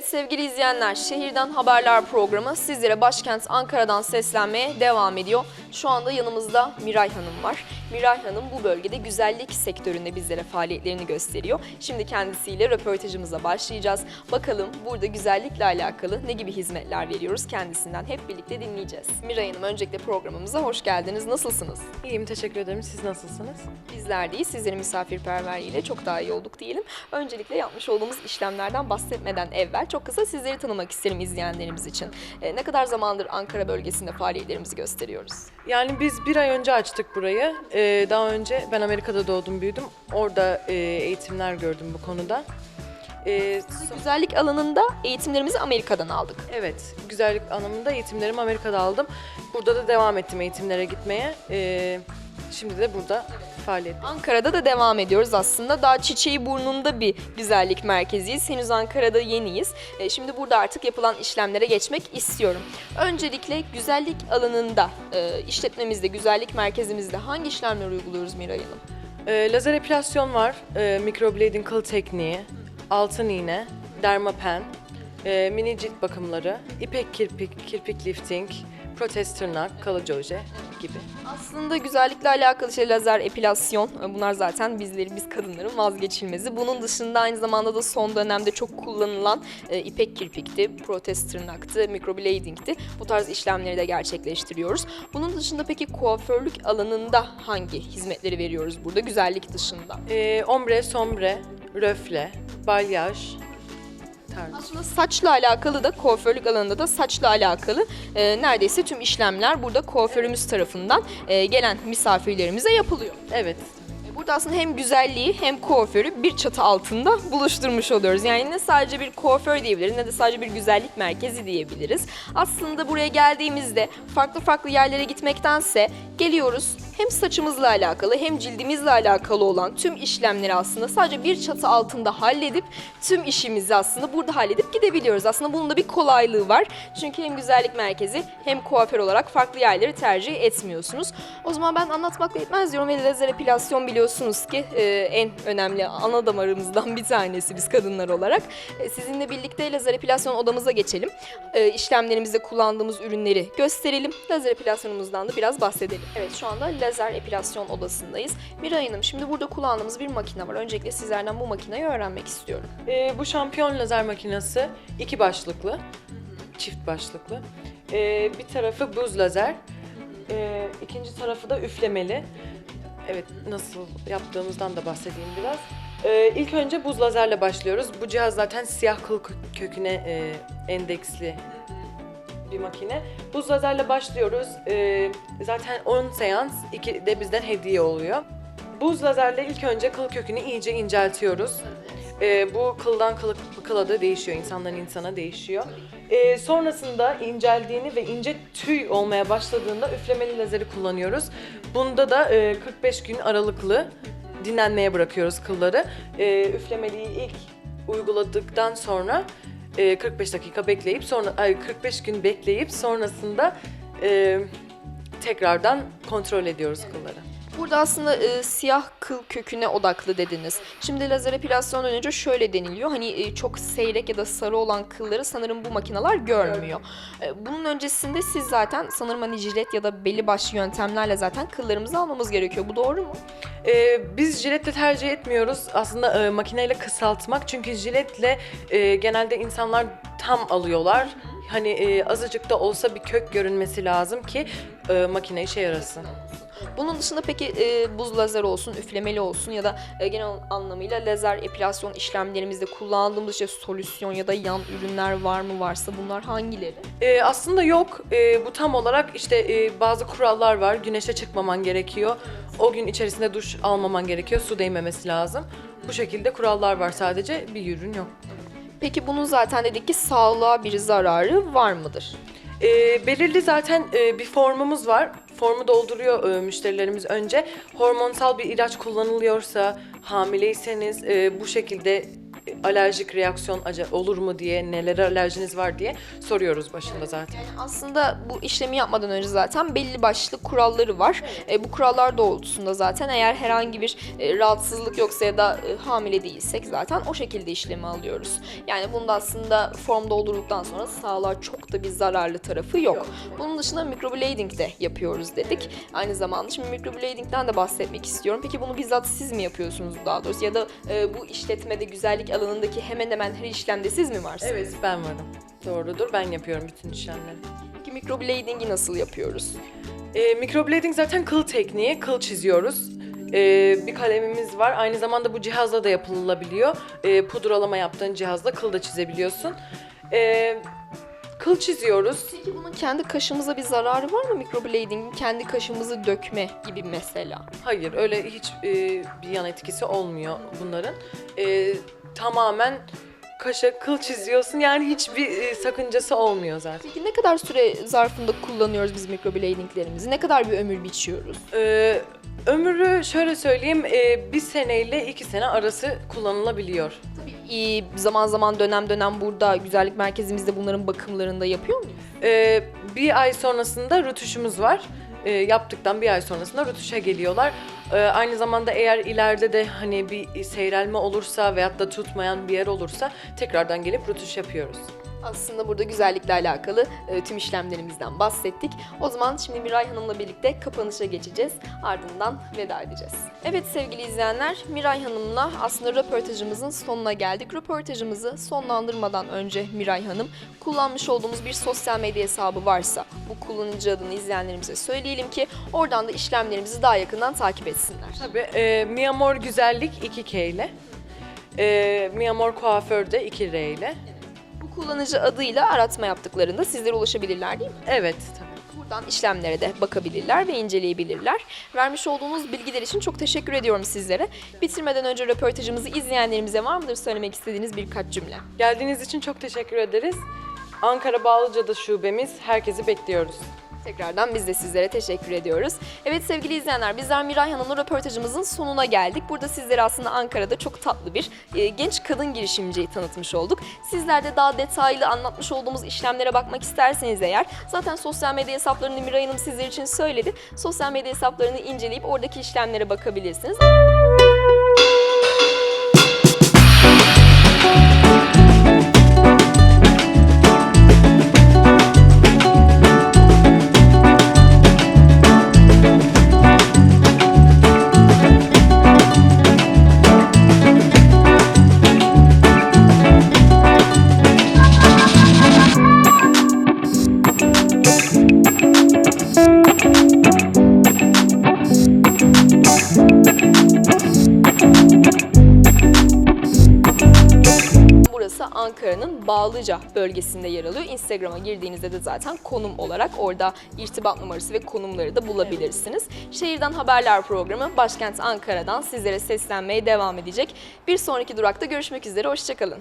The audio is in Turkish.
Evet sevgili izleyenler, Şehirden Haberler programı sizlere başkent Ankara'dan seslenmeye devam ediyor. Şu anda yanımızda Miray Hanım var. Miray Hanım bu bölgede güzellik sektöründe bizlere faaliyetlerini gösteriyor. Şimdi kendisiyle röportajımıza başlayacağız. Bakalım burada güzellikle alakalı ne gibi hizmetler veriyoruz kendisinden hep birlikte dinleyeceğiz. Miray Hanım öncelikle programımıza hoş geldiniz. Nasılsınız? İyiyim teşekkür ederim. Siz nasılsınız? Bizler değil, sizlerin misafirperverliğiyle çok daha iyi olduk diyelim. Öncelikle yapmış olduğumuz işlemlerden bahsetmeden evvel çok kısa sizleri tanımak isterim izleyenlerimiz için. Ee, ne kadar zamandır Ankara bölgesinde faaliyetlerimizi gösteriyoruz? Yani biz bir ay önce açtık burayı. Ee, daha önce ben Amerika'da doğdum büyüdüm. Orada e, eğitimler gördüm bu konuda. Ee, so- Güzellik alanında eğitimlerimizi Amerika'dan aldık. evet, güzellik anlamında eğitimlerimi Amerika'da aldım. Burada da devam ettim eğitimlere gitmeye. Ee, şimdi de burada faaliyet. Ankara'da da devam ediyoruz aslında. Daha çiçeği burnunda bir güzellik merkeziyiz. Henüz Ankara'da yeniyiz. Ee, şimdi burada artık yapılan işlemlere geçmek istiyorum. Öncelikle güzellik alanında, e, işletmemizde, güzellik merkezimizde hangi işlemler uyguluyoruz Miray Hanım? Ee, lazer epilasyon var, ee, microblading kıl tekniği, altın iğne, dermapen, e, mini cilt bakımları, ipek kirpik, kirpik lifting, protez tırnak, kalıcı oje gibi. Aslında güzellikle alakalı şey lazer epilasyon. Bunlar zaten bizleri, biz kadınların vazgeçilmezi. Bunun dışında aynı zamanda da son dönemde çok kullanılan e, ipek kirpikti, protez tırnaktı, microblading'ti. Bu tarz işlemleri de gerçekleştiriyoruz. Bunun dışında peki kuaförlük alanında hangi hizmetleri veriyoruz burada güzellik dışında? Ee, ombre, sombre, röfle, balyaj tarzı. Aslında saçla alakalı da kuaförlük alanında da saçla alakalı e, neredeyse tüm işlemler burada kuaförümüz tarafından e, gelen misafirlerimize yapılıyor. Evet. Burada aslında hem güzelliği hem kuaförü bir çatı altında buluşturmuş oluyoruz. Yani ne sadece bir kuaför diyebiliriz ne de sadece bir güzellik merkezi diyebiliriz. Aslında buraya geldiğimizde farklı farklı yerlere gitmektense geliyoruz hem saçımızla alakalı hem cildimizle alakalı olan tüm işlemleri aslında sadece bir çatı altında halledip tüm işimizi aslında burada halledip gidebiliyoruz. Aslında bunun da bir kolaylığı var. Çünkü hem güzellik merkezi hem kuaför olarak farklı yerleri tercih etmiyorsunuz. O zaman ben anlatmakla yetmez diyorum ve lazer epilasyon biliyorsunuz ki e, en önemli ana damarımızdan bir tanesi biz kadınlar olarak. E, sizinle birlikte lazer epilasyon odamıza geçelim. E, işlemlerimizde kullandığımız ürünleri gösterelim. Lazer epilasyonumuzdan da biraz bahsedelim. Evet şu anda lazer epilasyon odasındayız. Miray Hanım şimdi burada kullandığımız bir makine var. Öncelikle sizlerden bu makineyi öğrenmek istiyorum. Ee, bu şampiyon lazer makinesi iki başlıklı, çift başlıklı. Ee, bir tarafı buz lazer, ee, ikinci tarafı da üflemeli. Evet, nasıl yaptığımızdan da bahsedeyim biraz. Ee, ilk önce buz lazerle başlıyoruz. Bu cihaz zaten siyah kıl kö- köküne e, endeksli bir makine. Buz lazerle başlıyoruz. Ee, zaten 10 seans, iki de bizden hediye oluyor. Buz lazerle ilk önce kıl kökünü iyice inceltiyoruz. Ee, bu kıldan kıla, kıla da değişiyor, insandan insana değişiyor. Ee, sonrasında inceldiğini ve ince tüy olmaya başladığında üflemeli lazeri kullanıyoruz. Bunda da e, 45 gün aralıklı dinlenmeye bırakıyoruz kılları. Ee, üflemeliyi ilk uyguladıktan sonra e, 45 dakika bekleyip sonra ay, 45 gün bekleyip sonrasında e, tekrardan kontrol ediyoruz kılları. Burada aslında e, siyah kıl köküne odaklı dediniz. Şimdi lazer epilasyondan önce şöyle deniliyor. Hani e, çok seyrek ya da sarı olan kılları sanırım bu makineler görmüyor. E, bunun öncesinde siz zaten sanırım hani jilet ya da belli başlı yöntemlerle zaten kıllarımızı almamız gerekiyor. Bu doğru mu? Ee, biz jiletle tercih etmiyoruz aslında e, makineyle kısaltmak çünkü jiletle e, genelde insanlar tam alıyorlar. Hani e, azıcık da olsa bir kök görünmesi lazım ki e, makine işe yarasın. Bunun dışında peki e, buz lazer olsun, üflemeli olsun ya da e, genel anlamıyla lazer epilasyon işlemlerimizde kullandığımız işte solüsyon ya da yan ürünler var mı varsa bunlar hangileri? E, aslında yok. E, bu tam olarak işte e, bazı kurallar var. Güneşe çıkmaman gerekiyor. O gün içerisinde duş almaman gerekiyor. Su değmemesi lazım. Bu şekilde kurallar var sadece. Bir ürün yok. Peki bunun zaten dedik ki sağlığa bir zararı var mıdır? E, belirli zaten e, bir formumuz var. Formu dolduruyor e, müşterilerimiz önce. Hormonsal bir ilaç kullanılıyorsa, hamileyseniz e, bu şekilde alerjik reaksiyon olur mu diye, nelere alerjiniz var diye soruyoruz başında zaten. Yani aslında bu işlemi yapmadan önce zaten belli başlı kuralları var. E, bu kurallar doğrultusunda zaten eğer herhangi bir e, rahatsızlık yoksa ya da e, hamile değilsek zaten o şekilde işlemi alıyoruz. Yani bunda aslında form doldurduktan sonra sağlığa çok da bir zararlı tarafı yok. Bunun dışında microblading de yapıyoruz dedik. Aynı zamanda şimdi microblading'den de bahsetmek istiyorum. Peki bunu bizzat siz mi yapıyorsunuz daha doğrusu ya da e, bu işletmede güzellik alanındaki hemen hemen her işlemde siz mi varsınız? Evet ben varım. Doğrudur ben yapıyorum bütün işlemleri. Peki microblading'i nasıl yapıyoruz? E, microblading zaten kıl tekniği, kıl çiziyoruz. E, bir kalemimiz var. Aynı zamanda bu cihazla da yapılabiliyor. E, pudralama yaptığın cihazla kıl da çizebiliyorsun. E, kıl çiziyoruz. Peki bunun kendi kaşımıza bir zararı var mı microblading'in? Kendi kaşımızı dökme gibi mesela. Hayır öyle hiç e, bir yan etkisi olmuyor bunların. E, tamamen kaşa kıl çiziyorsun yani hiçbir e, sakıncası olmuyor zaten. Peki ne kadar süre zarfında kullanıyoruz biz microblading'lerimizi? Ne kadar bir ömür biçiyoruz? E, ömrü şöyle söyleyeyim e, bir seneyle iki sene arası kullanılabiliyor. Tabii zaman zaman dönem dönem burada güzellik merkezimizde bunların bakımlarını da yapıyor muyuz? Ee, bir ay sonrasında rötuşumuz var. Ee, yaptıktan bir ay sonrasında rötuşa geliyorlar. Ee, aynı zamanda eğer ileride de hani bir seyrelme olursa veyahut da tutmayan bir yer olursa tekrardan gelip rötuş yapıyoruz. Aslında burada güzellikle alakalı e, tüm işlemlerimizden bahsettik. O zaman şimdi Miray Hanım'la birlikte kapanışa geçeceğiz. Ardından veda edeceğiz. Evet sevgili izleyenler, Miray Hanım'la aslında röportajımızın sonuna geldik. Röportajımızı sonlandırmadan önce Miray Hanım, kullanmış olduğumuz bir sosyal medya hesabı varsa bu kullanıcı adını izleyenlerimize söyleyelim ki oradan da işlemlerimizi daha yakından takip etsinler. Tabii e, Miamor Güzellik 2K ile. E, Miamor Kuaför de 2R ile. Bu kullanıcı adıyla aratma yaptıklarında sizlere ulaşabilirler değil mi? Evet tabii. Buradan işlemlere de bakabilirler ve inceleyebilirler. Vermiş olduğunuz bilgiler için çok teşekkür ediyorum sizlere. Bitirmeden önce röportajımızı izleyenlerimize var mıdır söylemek istediğiniz birkaç cümle? Geldiğiniz için çok teşekkür ederiz. Ankara Bağlıca'da şubemiz. Herkesi bekliyoruz. Tekrardan biz de sizlere teşekkür ediyoruz. Evet sevgili izleyenler bizler Miray Hanım'la röportajımızın sonuna geldik. Burada sizlere aslında Ankara'da çok tatlı bir e, genç kadın girişimciyi tanıtmış olduk. Sizler de daha detaylı anlatmış olduğumuz işlemlere bakmak isterseniz eğer zaten sosyal medya hesaplarını Miray Hanım sizler için söyledi. Sosyal medya hesaplarını inceleyip oradaki işlemlere bakabilirsiniz. Burası Ankara'nın Bağlıca bölgesinde yer alıyor. Instagram'a girdiğinizde de zaten konum olarak orada irtibat numarası ve konumları da bulabilirsiniz. Şehirden Haberler programı başkent Ankara'dan sizlere seslenmeye devam edecek. Bir sonraki durakta görüşmek üzere, hoşçakalın.